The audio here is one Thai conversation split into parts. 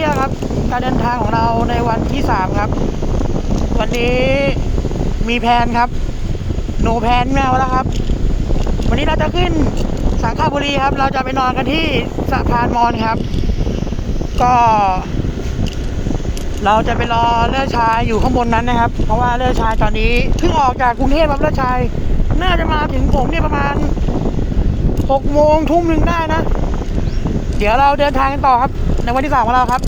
ที่ยวครับการเดินทางของเราในวันที่สามครับ วันนี้มีแผนครับโนแผนแมวแล้วครับ วันนี้เราจะขึ้นสังขบุรีครับ เราจะไปนอนกันที่สะพานมอนครับ ก็ เราจะไปรอเลือดชายอยู่ข้างบนนั้นนะครับ เพราะว่าเลือดชายตอนนี้เพิ่งออกจากกรุงเทพครับเลือดชายน่าจะมาถึงผมเนี่ยประมาณหกโมงทุ่มหนึ่งได้นะ เดี๋ยวเราเดินทางกันต่อครับ วันที่สามของเราครับ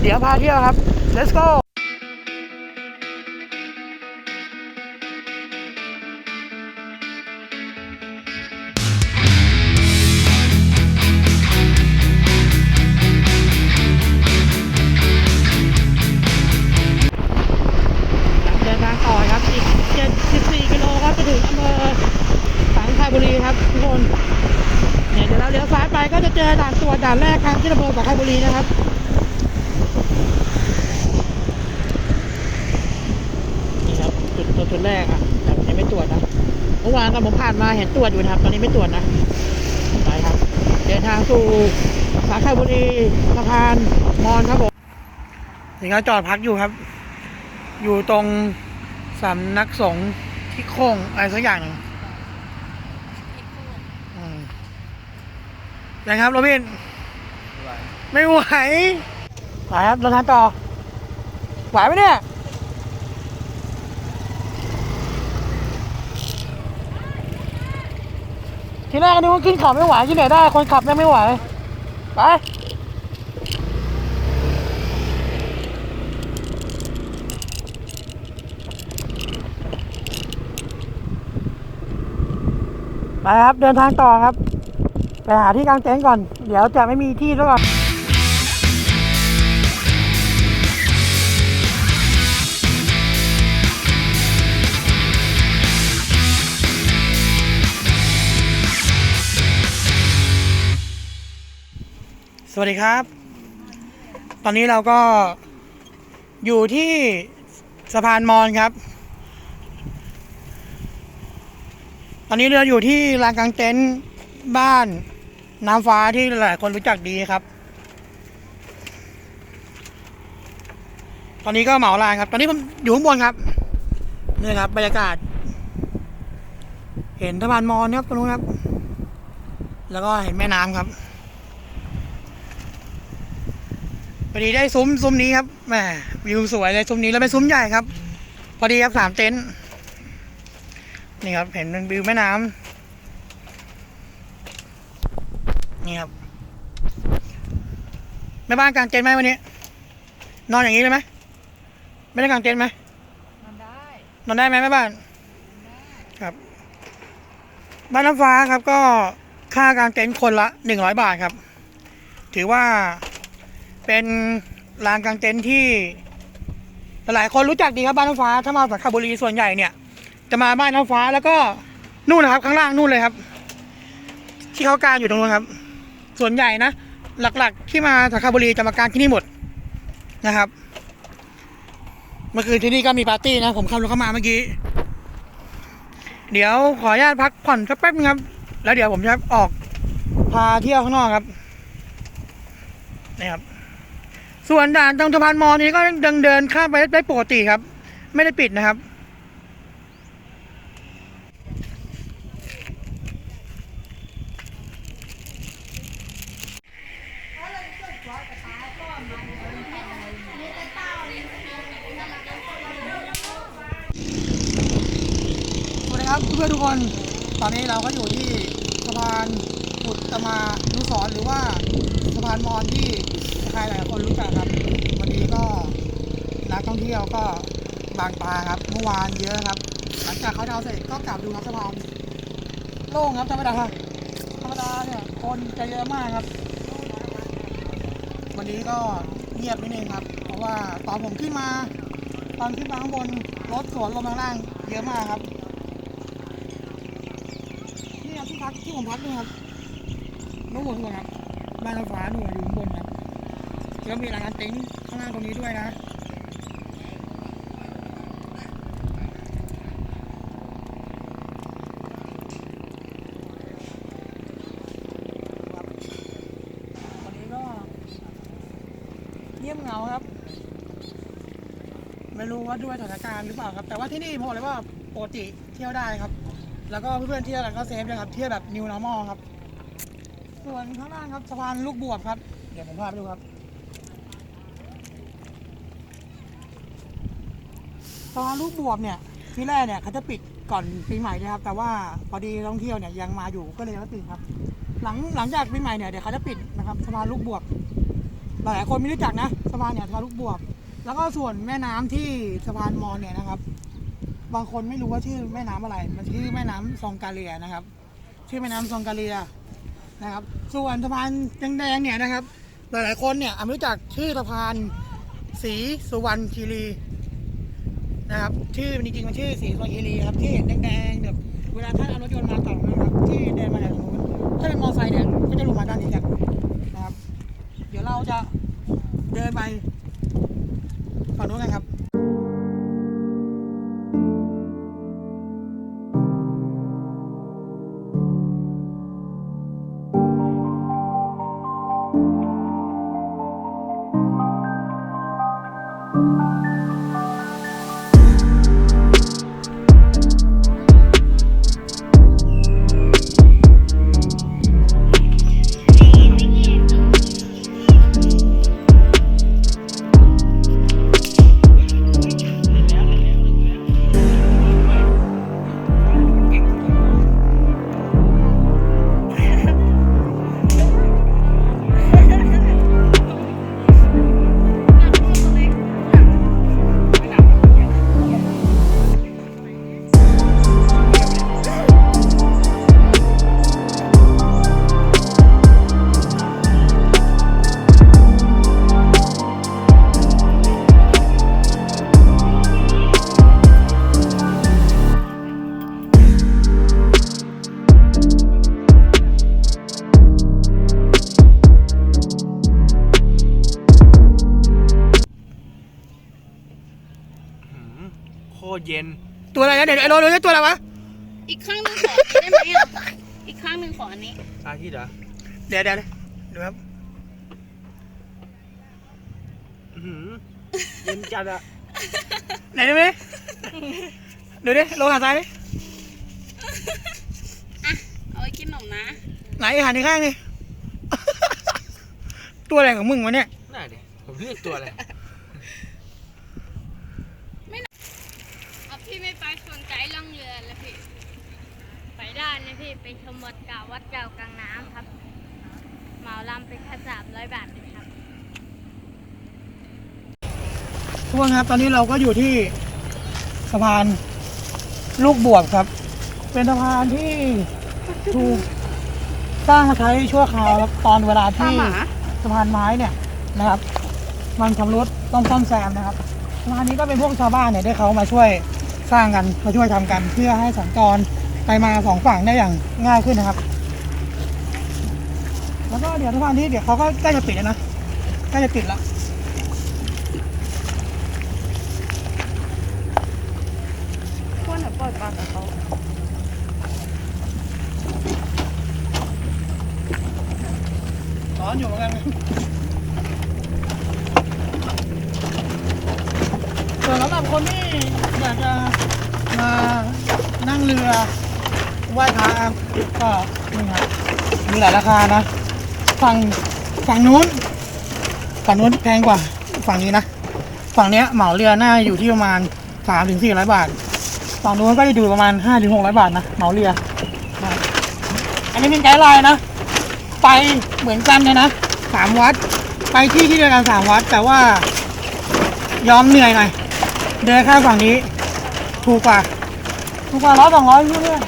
เดี๋ยวพาเที่ยวครับ let's go เดินทางต่อครับอีก74กิโลครับจะถึงอำเภอสังขบุรีครับทุกคน ยเดี๋ยวเราเลี้ยวซ้ายไปก็จะเจอด่านตรวจด่านแรกครับที่อำเภอสังขบุรีนะครับนี่ครับจุดจุดจุดแรกอะแต่วันนี้ไม่ตรวจนะเมื่อวานตอนผมผ่านมาเห็นตรวจอยู่นะครับ ตอนนี้ไม่ตรวจนะไปครับ เดินทางสู่สังขบุรีสะพานมอนครับผมนี่เขาจอดพักอยู่ครับ อยู่ตรงสำนักสงฆ์ที่โค้งอะไรสักอย่างหนึ่งอืม ยังครับโรบิน ไม่ไหวไหวครับเดินทางต่อ ไหวไหมเนี่ย ทีแรกนึกว่าขึ้นเขาไม่ไหวที่ไหนได้ คนขับแม่งไม่ไหว ไปไปครับ เดินทางต่อครับ ไปหาที่กางเต็นท์ก่อน เดี๋ยวจะไม่มีที่แล้วก่อนสวัสดีครับ ตอนนี้เราก็อยู่ที่สะพานมอนครับ ตอนนี้เราอยู่ที่ลานกลางเต็นท์บ้าน น้ำฟ้าที่หลายคนรู้จักดีครับ ตอนนี้ก็เหมาลานครับ ตอนนี้ผมอยู่ข้างบนครับนี่ครับบรรยากาศ เห็นสะพานมอญครับตรงนู้นครับ แล้วก็เห็นแม่น้ำครับพอดีได้ซุ้มซุ้มนี้ครับแหมวิวสวยเลยซุ้มนี้แล้วเป็นซุ้มใหญ่ครับ พอดีครับสามเต็นท์นี่ครับ เห็นเป็นวิวแม่น้ำ นี่ครับแม่บ้านกางเต็นท์ไหมวันนี้ นอนอย่างนี้เลยไหมไม่ได้กางเต็นท์ไหมมันได้นอนได้ไหมแม่บ้านครับ บ้านน้ำฟ้าครับก็ค่ากางเต็นท์คนละหนึ่งร้อยบาทครับ ถือว่าเป็นลานกางเต็นท์ที่หลายคนรู้จักดีครับบ้านน้ำฟ้า ถ้ามาสังขบุรีส่วนใหญ่เนี่ย จะมาบ้านน้ำฟ้าแล้วก็นู่นนะครับ ข้างล่างนู่นเลยครับ ที่เขากางอยู่ตรงนู้นครับ ส่วนใหญ่นะ หลักๆที่มาสังขบุรีจะมากางที่นี่หมดนะครับ เมื่อคืนที่นี่ก็มีปาร์ตี้นะ ผมขับรถเข้ามาเมื่อกี้ เดี๋ยวขออนุญาตพักผ่อนสักแป๊บนึงครับ แล้วเดี๋ยวผมจะออกพาเที่ยวข้างนอกครับนี่ครับส่วนด่านตรงสะพานมอญนี้ก็ยังเดินข้ามไปได้ปกติครับ ไม่ได้ปิดนะครับ สวัสดีครับ เพื่อนๆทุกคน ตอนนี้เราก็อยู่ที่สะพานปุตตมานุสรหรือว่าสะพานมอญที่ใครหลายคนรู้จักครับ วันนี้ก็นักท่องเที่ยวก็บางตาครับ เมื่อวานเยอะครับ หลังจากเขาดาวเสร็จก็กลับดูครับสะพานโล่งครับธรรมดาธรรมดาเนี่ยคนจะเยอะมากครับ วันนี้ก็เงียบนิดนึงครับ เพราะว่าตอนผมขึ้นมา ตอนขึ้นมาข้างบนรถสวนลงมาข้างล่างเยอะมากครับ นี่ครับที่ พักที่ผมพักนี่ครับนู่นนู่นครับบ้านเราฟ้านู่นอยู่ข้างบนครับ แล้วมีร้านเต็นท์ข้างล่างตรงนี้ด้วยนะวันนี้ก็เงาครับ ไม่รู้ว่าด้วยสถานการณ์หรือเปล่าครับ แต่ว่าที่นี่ผมบอเลยว่าปกติเที่ยวได้ครับ แล้วก็เพื่อนๆเที่ยวแล้วก็เซฟเลยครับเที่ยวแบบ new normal ครับ ส่วนข้างล่างครับสะพานลูกบวบครับ เดี๋ยวผมพาไปดูครับสะพานลูกบวบเนี่ยที่แรกเนี่ยเขาจะปิดก่อนปีใหม่นะครับ แต่ว่าพอดีนักท่องเที่ยวเนี่ยยังมาอยู่ก็เลยยังไม่ปิดครับ หลังหลังจากปีใหม่เนี่ยเดี๋ยวเขาจะปิดนะครับสะพานลูกบวบหลายคนไม่รู้จักนะสะพานเนี่ยสะพานลูกบวบ แล้วก็ส่วนแม่น้ำที่สะพานมอญเนี่ยนะครับ บางคนไม่รู้ว่าชื่อแม่น้ำอะไร มันชื่อแม่น้ำซองกาเลียนะครับ ชื่อแม่น้ำซองกาเลียนะครับ ส่วนสะพานแดงๆเนี่ยนะครับ หลายๆคนเนี่ยอาจไม่รู้จักชื่อสะพานศรีสุวรรณคีรีนะครับ ชื่อมันจริงๆมันชื่อศรีสุวรรณคีรีครับที่เห็นแดงๆแบบเวลาท่านเอารถยนต์มาต่อนะครับ ที่เดินมาจากตรงนู้นถ้าเป็นมอเตอร์ไซค์เนี่ยก็จะลงมาด้านนี้กันนะครับ เดี๋ยวเราจะเดินไปฝั่งนู้นกันครับ สาธิตเหรอเดี๋ยวเดี๋ยวดูครับอื้อหือเย็นจัดอะไหนดูดิดูดิลงหาซ้ายดิเอาไว้กินขนมนะ ไหนหันอีกข้างนี่ตัวอะไรของมึงวะเนี่ยน่าดิผมเรียกตัวอะไรเอาพี่ไม่ไปสนใจล่องเรือแล้วพี่ ไปได้นะพี่ไปชมวัดเก่าวัดเก่ากลางน้ำครับเหมาลำไปแค่สามร้อยบาทเองครับทุกคนครับตอนนี้เราก็อยู่ที่สะพานลูกบวบครับ เป็นสะพานที่ถูกสร้างมาใช้ชั่วคราวครับตอนเวลาที่สะพานไม้เนี่ยนะครับ มันชำรุดต้องซ่อมแซมนะครับสะพานนี้ก็เป็นพวกชาวบ้านเนี่ยได้เขามาช่วยสร้างกันมาช่วยทำกันเพื่อให้สัญจร ไปมาสองฝั่งได้อย่างง่ายขึ้นนะครับ แล้วก็เดี๋ยวสะพานนี้เดี๋ยวเขาก็ใกล้จะปิดแล้วนะใกล้จะปิดแล้วพวกหนูปล่อยปลากับเขาร้อนอยู่เหมือนกันส่วนสำหรับคนที่อยากจะมานั่งเรือ ไหว้พระครับก็นี่ครับมีหลายราคานะ ฝั่งฝั่งนู้น ฝั่งนู้นแพงกว่า ฝั่งนี้นะ ฝั่งเนี้ยเหมาเรือหน้าอยู่ที่ประมาณสามถึงสี่ร้อยบาท ฝั่งนู้นก็จะอยู่ประมาณห้าถึงหกร้อยบาทนะเหมาเรือ อันนี้เป็นไกด์ไลน์นะ ไปเหมือนกันเลยนะสามวัด ไปที่ที่เดียวกันสามวัด แต่ว่ายอมเหนื่อยหน่อยเดินข้ามฝั่งนี้ถูกกว่าถูกกว่าร้อยสองร้อยเรื่อย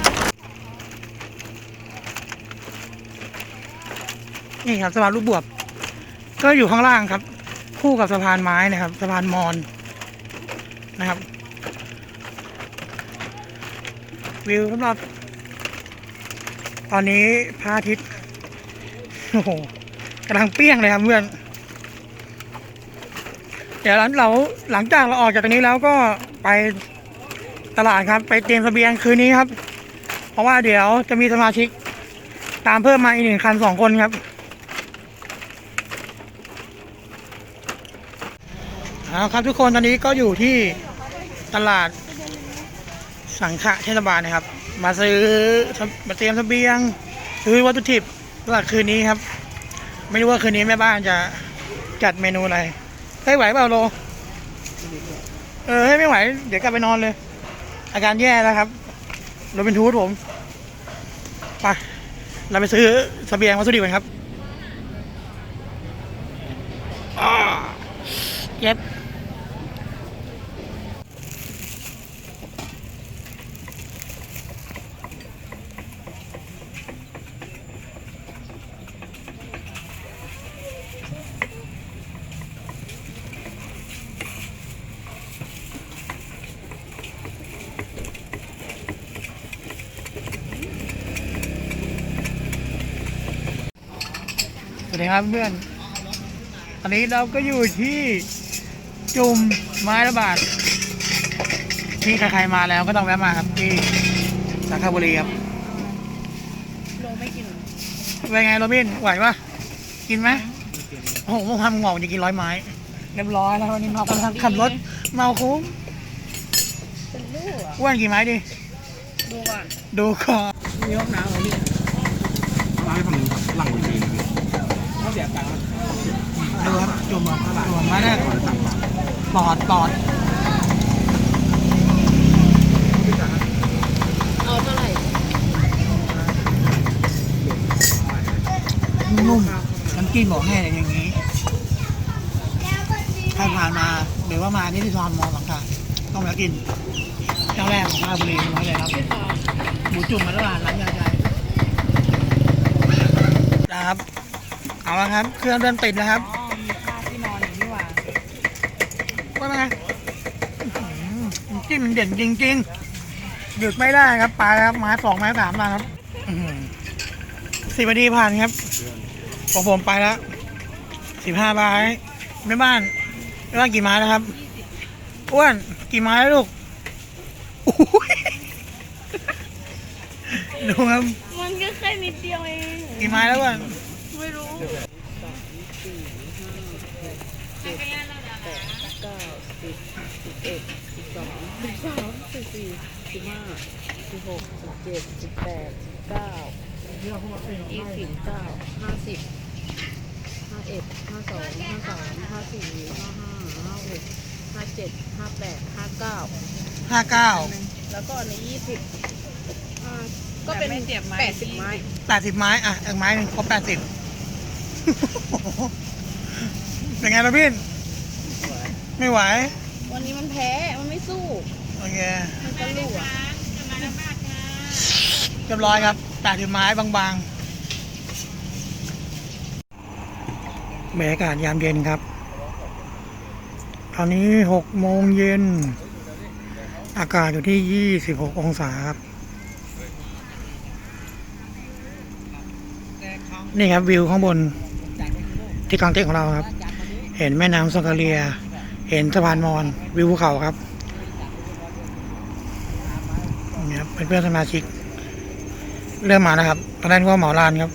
นี่ครับสะพานลูกบวบ ก็อยู่ข้างล่างครับ คู่กับสะพานไม้นะครับสะพานมอนนะครับ วิวสำหรับ ตอนนี้พระอาทิตย์โอ้โหกำลังเปี้ยงเลยครับเพื่อนเดี๋ยวหลังเราหลังจากเราออกจากตรงนี้แล้วก็ไปตลาดครับ ไปเตรียมเสบียงคืนนี้ครับ เพราะว่าเดี๋ยวจะมีสมาชิก ตามเพิ่มมาอีกหนึ่งคันสองคนครับ เอาครับทุกคนตอนนี้ก็อยู่ที่ตลาดสังขะเทศบาลนะครับ มาซื้อมาเตรียมเสบียง ซื้อวัตถุดิบสำหรับคืนนี้ครับ ไม่รู้ว่าคืนนี้แม่บ้านจะจัดเมนูอะไรเฮ้ยไหวเปล่าโล เออเฮ้ไม่ไหว เดี๋ยวกลับไปนอนเลย อาการแย่แล้วครับโรบินทูดผมไปเราไปซื้อเสบียงวัตถุดิบกันครับอ่าเย็บ วัสดีครับเพื่อนตอนนี้เราก็อยู่ที่จุ่มไม้ระบาด ที่ใครๆมาแล้วก็ต้องแวะมาครับที่สาขาบุรีครับโลไม่กินเป็นไงโรบินไหวปะกินไหมโอ้โหเมื่อวานมึงบอกจะกินร้อยไม้เรียบร้อยแล้ววันนี้เรากำลังขับรถเมาคุ้มเป็นลูกอะอ้วนกี่ไม้ดี ดูก่อนดูก่อน มีห้องน้ำเหรอพี่ ร้านฝั่งนู้นครับหลังเวทีเลยพี่เขาเสียตังค์ ดูครับจุ่มครับจุ่มไม้แรก ก่อนสั่งมา ปออเอาเท่าไหร่นุ่มน้ำจิ้มบอกให้เลยอย่างนี้ ใครผ่านมาหรือว่ามาที่ที่ซอนมอสังขารต้องมากินเจ้าแรกของราชบุรีน้อยเลยครับหมูจุ่มมาตลาดร้านยาใจนะครับ เอาละครับ เครื่องเดินติดนะครับ อ๋อ มีผ้าที่นอนอยู่นี่หว่า ว่าไงอื้อหือ น้ำจิ้มเด่นจริงๆหยุดไม่ได้ครับปลาครับไม้สองไม้สามมาครับอื้อหือสิบนาทีผ่านครับของผมไปแล้วสิบห้าไม้แม่บ้านแม่บ้านกี่ไม้แล้วครับอ้วนกี่ไม้แล้วลูกโอ้ยดูครับมันก็แค่นิดเดียวเองกี่ไม้แล้วอ้วนไม่รู้เก้าสิบสิบเอ็ด สองสิบสามสิบสี่สิบห้าสิบหกสิบเจ็ดสิบแปดสิบเก้ายี่สิบเก้าห้าสิบห้าเอ็ดห้าสองห้าสามห้าสี่ห้าห้าห้าหกห้าเจ็ดห้าแปดห้าเก้าห้าเก้าแล้วก็อันนี้ยี่สิบห้าก็เป็นแปดสิบไม้แปดสิบไม้อะอีกไม้หนึ่งครบแปดสิบเป็นไงล่ะพี่ไม่ไหว วันนี้มันแพ้ มันไม่สู้ โอเคมันก็ลู่อะเรียบร้อยครับแปดสิบไม้บางๆบรรยากาศยามเย็นครับ ตอนนี้หกโมงเย็น อากาศอยู่ที่ยี่สิบหกองศาครับ นี่ครับวิวข้างบนที่กลางเต็นท์ของเราครับ เห็นแม่น้ำซอกาเลีย เห็นสะพานมอญวิวภูเขาครับนี่ครับเป็นเพื่อนสมาชิก เริ่มมาแล้วครับตอนแรกนึกว่าเหมาลานครับ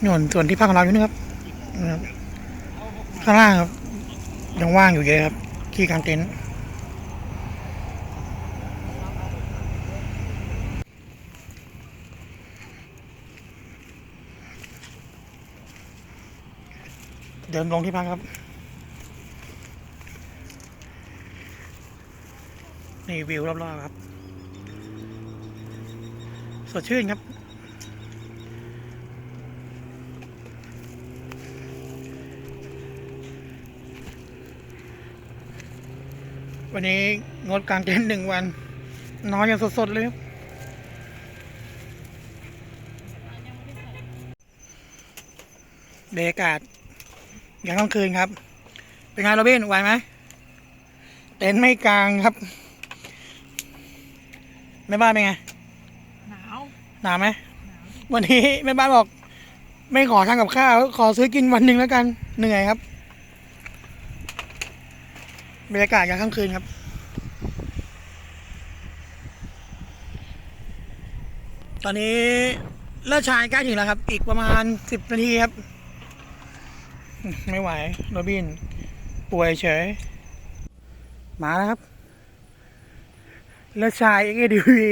นี่ส่วนส่วนที่พักของเราอยู่นี่ครับนะครับข้างล่างครับยังว่างอยู่เยอะครับ ที่กลางเต็นท์ เดินลงที่พักครับ นี่วิวรอบๆครับ สดชื่นครับ วันนี้งดกลางเต็นท์หนึ่งวัน นอนอย่างสดๆเลยครับบรรยากาศ อย่างกลางคืนครับ เป็นไงโรบินไหวไหมเต็นท์ไม่กลางครับแม่บ้านเป็นไงหนาวหนาวไหมวันนี้แม่บ้านบอก ไม่ขอทำกับข้าวขอซื้อกินวันหนึ่งแล้วกันเหนื่อยครับบรรยากาศยามค่ำคืนครับตอนนี้เลิศชายใกล้ถึงแล้วครับ อีกประมาณสิบนาทีครับ ไม่ไหวโรบิน ป่วยเฉย มาแล้วครับเลือดชายเอ็กดีวี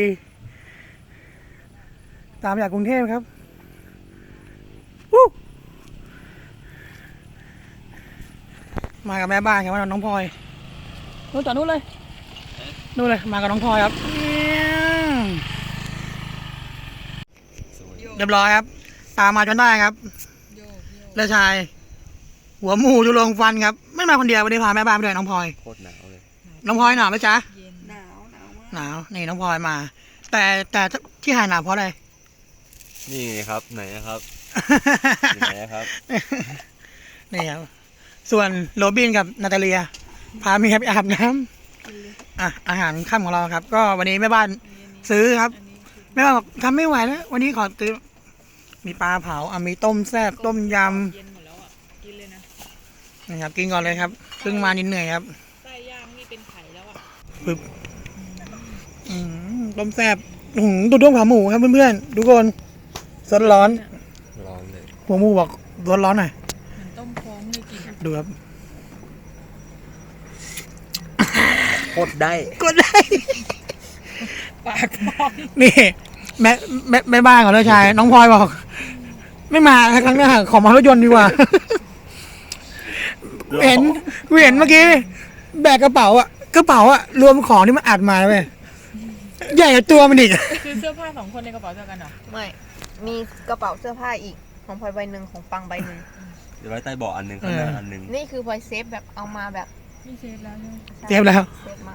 ตามจากกรุงเทพครับมากับแม่บ้านครับว่าน้องพลอยนู่นต่อนู่นเลยนู่นเลยมากับน้องพลอยครับเรียบร้อยครับ ตามมาจนได้ครับ เลือดชาย หัวหมูจุลงฟันครับ ไม่มาคนเดียววันนี้พาแม่บ้านไปด้วยน้องพลอยโคตรหนาวเลย น้องพลอยหนาวไหมจ๊ะหนาวหนาวมากหนาวนี่น้องพลอยมา แต่แต่ที่หายหนาวเพราะอะไรนี่ไงครับ ไหนนะครับอยู่ไหนนะครับนี่ครับส่วนโรบินกับนาตาเลีย พาเมียไปอาบน้ำอะอาหารค่ำของเราครับ ก็วันนี้แม่บ้านซื้อครับแม่บ้านบอกทำไม่ไหวแล้ววันนี้ขอซื้อมีปลาเผาอะมีต้มแซ่บต้มยเำนี่ครับกินก่อนเลยครับเพิ่งมานิดเหนื่อยครับไส้ย่างนี่เป็นไข่แล้วอะปึ๊บอืมต้มแซ่บอืมตุ้ด้วงขาหมูครับเพื่อนๆทุกคนสดร้อนร้อนเลยหัวหมูบอกร้อนร้อนๆหน่อยเหมือนต้มโค้งเลยกินอะดูครับโคตรได้กดได้ปากพองนี่แม่แม่แม่บ้านของเลือชาย น้องพลอยบอก ไม่มาครั้งหน้าขอมารถยนต์ดีกว่า เห็นเห็นเมื่อกี้แบกกระเป๋าอะกระเป๋าอะรวมของที่มันอัดมาเลยใหญ่กว่าตัวมันอีก คือเสื้อผ้าสองคนในกระเป๋าเดียวกันเหรอไม่ มีกระเป๋าเสื้อผ้าอีก ของพลอยใบหนึ่งของปังใบหนึ่งเดี๋ยวไว้ใต้เบาะอันหนึงข้างหน้าเอออัอันหนึงนี่คือพลอยเซฟแบบเอามาแบบพี่เซฟแล้วใช่ไหมเจ็บแล้ว เซฟมา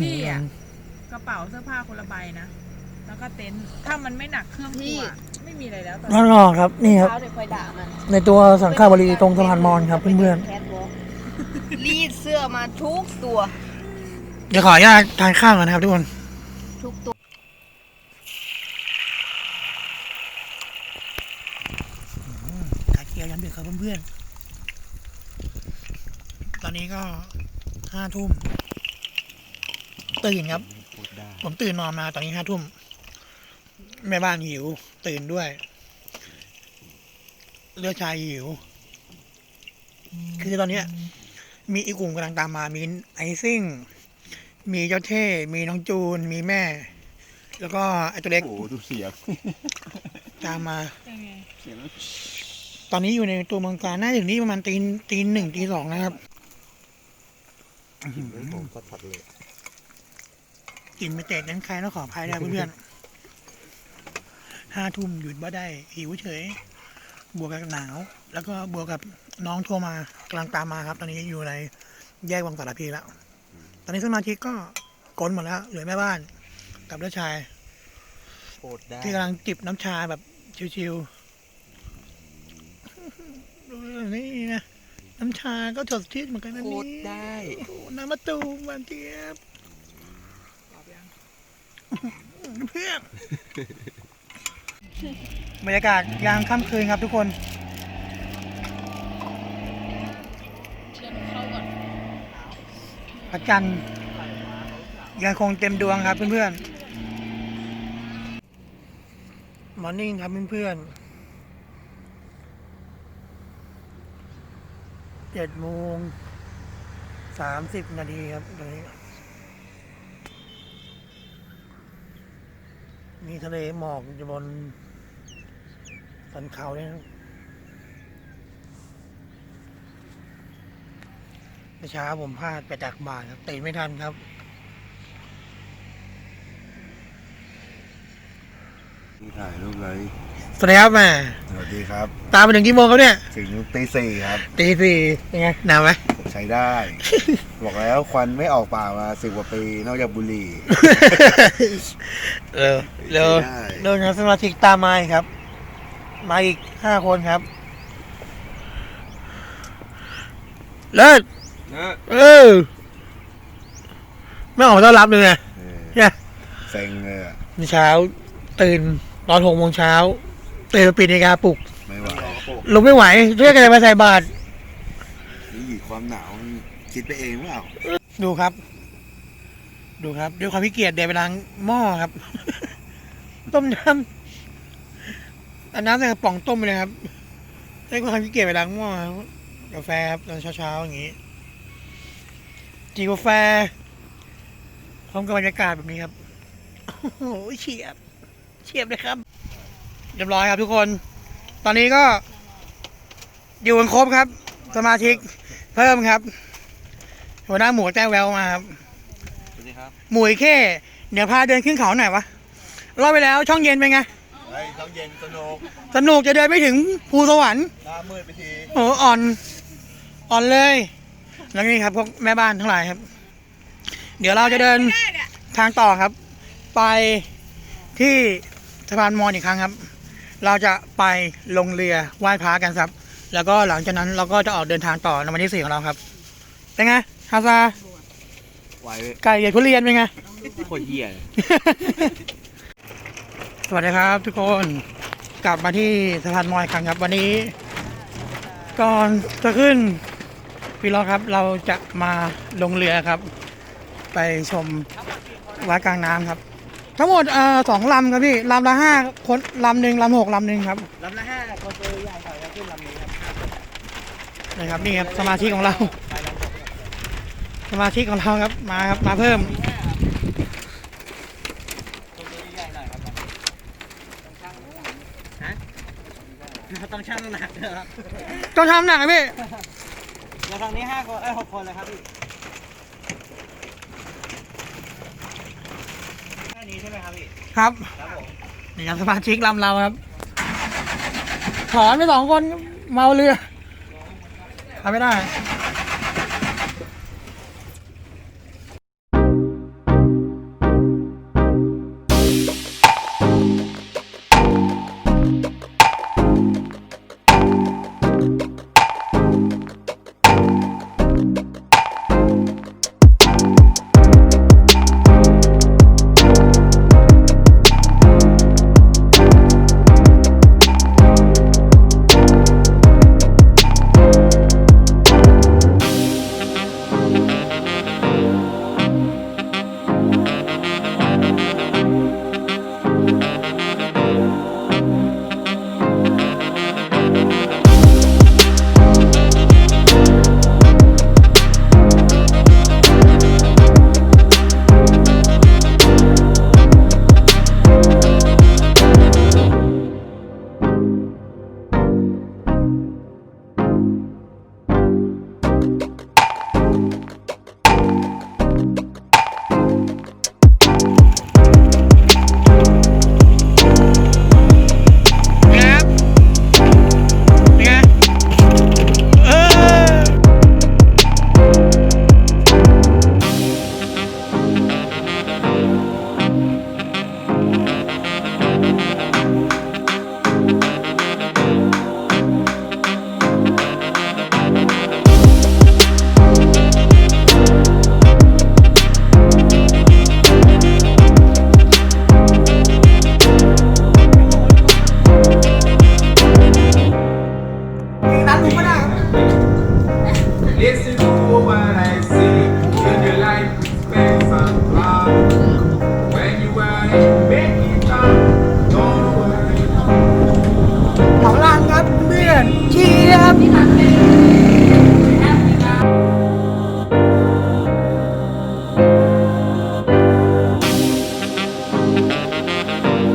พี่อะกระเป๋าเสื้อผ้าคนละใบนะ แล้วก็เต็นท์ถ้ามันไม่หนักเครื่องครัวไม่มีอะไรแล้วตอนนั่นหรอครับ นี่ครับเช้าเดี๋ยวพลอยด่ามัน ในตัวสังฆาบรีตรงสะพานมอญครับเพื่อนแคทวอล์กรีดเสื้อมาทุกตัวๆเดี๋ยวขออนุญาตทานข้าวก่อนนะครับทุกคนทุกตัวกาเคียวยันเดือดครับเพื่อนๆ ตอนนี้ก็ห้าทุ่มตื่นครับโคตรได้ผมตื่นนอนมาตอนนี้ห้าทุ่ม แม่บ้านหิว ตื่นด้วย เลือดชายหิว คือตอนเนี้ย มีอีกกลุ่มกำลังตามมามีไอซิ่ง มีเจ้าเท่ มีน้องจูน มีแม่ แล้วก็ไอตัวเล็กโอ้โหดูเสียงตามมายังไงเสียงตอนนี้อยู่ในตัวเมืองการน่าจะถึงนี่ประมาณตีนตีนหนึ่งตีสองนะครับเหมือนผมสัดๆเลยกลิ่นไม่เตะนั้นใครต้องขออภัยด้วยเพื่อนๆห้าทุ่มหยุดบ่ได้หิวเฉย บวกกับหนาว แล้วก็บวกกับน้องโทรมากำลังตามมาครับ ตอนนี้อยู่ในแยกวังสารพีแล้ว ตอนนี้สมาชิกก็กลนหมดแล้ว เหลือแม่บ้านกับเลือดชาย โคตรได้ที่กำลังจิบน้ำชาแบบชิวๆดูนี่นะ น้ำชาก็สดชื่นเหมือนกันนะโคนี่ตรได้ โอ้โหน้ำมะตูมหวานเจี๊ยบตอบยังเพื่อน บรรยากาศยามค่ำคืนครับทุกคนเชิญเข้าก่อนพระจันทร์ยังคงเต็มดวงครับเพื่อนๆมอร์นิ่งครับเพื่อนๆเจ็ดโมงสามสิบนาทีครับตอนนี้มีทะเลหมอกอยู่บน สันเขาเนี่ยครับเมื่อเช้าผมพลาดไปจากบ้านครับตื่นไม่ทันครับ ถ่ายรูปเลยสวัสดีครับแม่สวัสดีครับ ตามไปถึงกี่โมงครับเนี่ย ถึงตีสี่ครับ ตีสี่เป็นไงหนาวไหมใช้ได้ บอกแล้วควันไม่ออกปากมาสิบกว่าปีนอกจากบุหรี่เร็วเร็วได้เร็วนะสมาชิกตามมาอีกครับ มาอีกห้าคนครับ เลิศนะเออ ไม่ออกมาต้อนรับเลยไงเออเนี่ยเซ็งเลยอะเมื่อเช้า ตื่นตอนหกโมงเช้าตื่นมาปิดนาฬิกาปลุกไม่ไหวลงไม่ไหวเรียกอะไรมาใส่บาตรนี่ความหนาวมันคิดไปเองเปล่าดูครับ ดูครับด้วยความขี้เกียจเดินไปล้างหม้อครับ ต้มน้ำ เอาน้ำใส่กระป๋องต้มไปเลยครับได้ความขี้เกียจไปล้างหม้อครับกาแฟครับตอนเช้าๆอย่างนี้จีกาแฟพร้อมกับบรรยากาศแบบนี้ครับโอ้โหเฉียบเฉียบเลยครับเรียบร้อยครับทุกคน ตอนนี้ก็ อยู่กันครบครับ สมาชิกเพิ่มครับ หัวหน้าหมูแจ้งแววมาครับสวัสดีครับ หมูอีเข้เดี๋ยวพาเดินขึ้นเขาหน่อยวะรอบไปแล้วช่องเย็นเป็นไง ไอ้ต้องเย็นสนุกสนุกจะเดินไม่ถึงภูสวรรค์หน้ามืดไปทีโอ้โหอ่อน อ่อนเลย แล้วนี่ครับพวกแม่บ้านทั้งหลายครับ เดี๋ยวเราจะเดินทางต่อครับ ไปที่สะพานมอญอีกครั้งครับ เราจะไปลงเรือไหว้พระกันครับ แล้วก็หลังจากนั้นเราก็จะออกเดินทางต่อในวันที่สี่ของเราครับ เป็นไงฮาซาไหวไก่เหยียดทุเรียนเป็นไง โคตรเหี้ยส วัสดีครับทุกคนกลับมาที่สะพานมอญอีกครั้งครับวันนี้ ก่อนจะขึ้นพี่ล้อครับ เราจะมาลงเรือครับ ไปชมวัดกลางน้ำครับ ทั้งหมดเอ่อสองลำครับพี่ลำละห้าคนลำหนึ่งลำหกลำหนึ่งครับลำละห้าคนตัวใหญ่หน่อยแล้วขึ้นลำนี้ครับนะครับนี่ครับสมาชิกของเรา สมาชิกของเราครับมาครับมาเพิ่ม ต้องชั่งน้ำหนักนะครับต้องทำหนักนะพี่แล้วทางนี้ห้าคนเอ้ยหกคนเลยครับพี่แค่นี้ใช่ไหมครับพี่ ครับ ครับผม นี่ครับสมาชิกลำเราครับ ถอนไปสองคนเมาเรือทำไม่ได้ค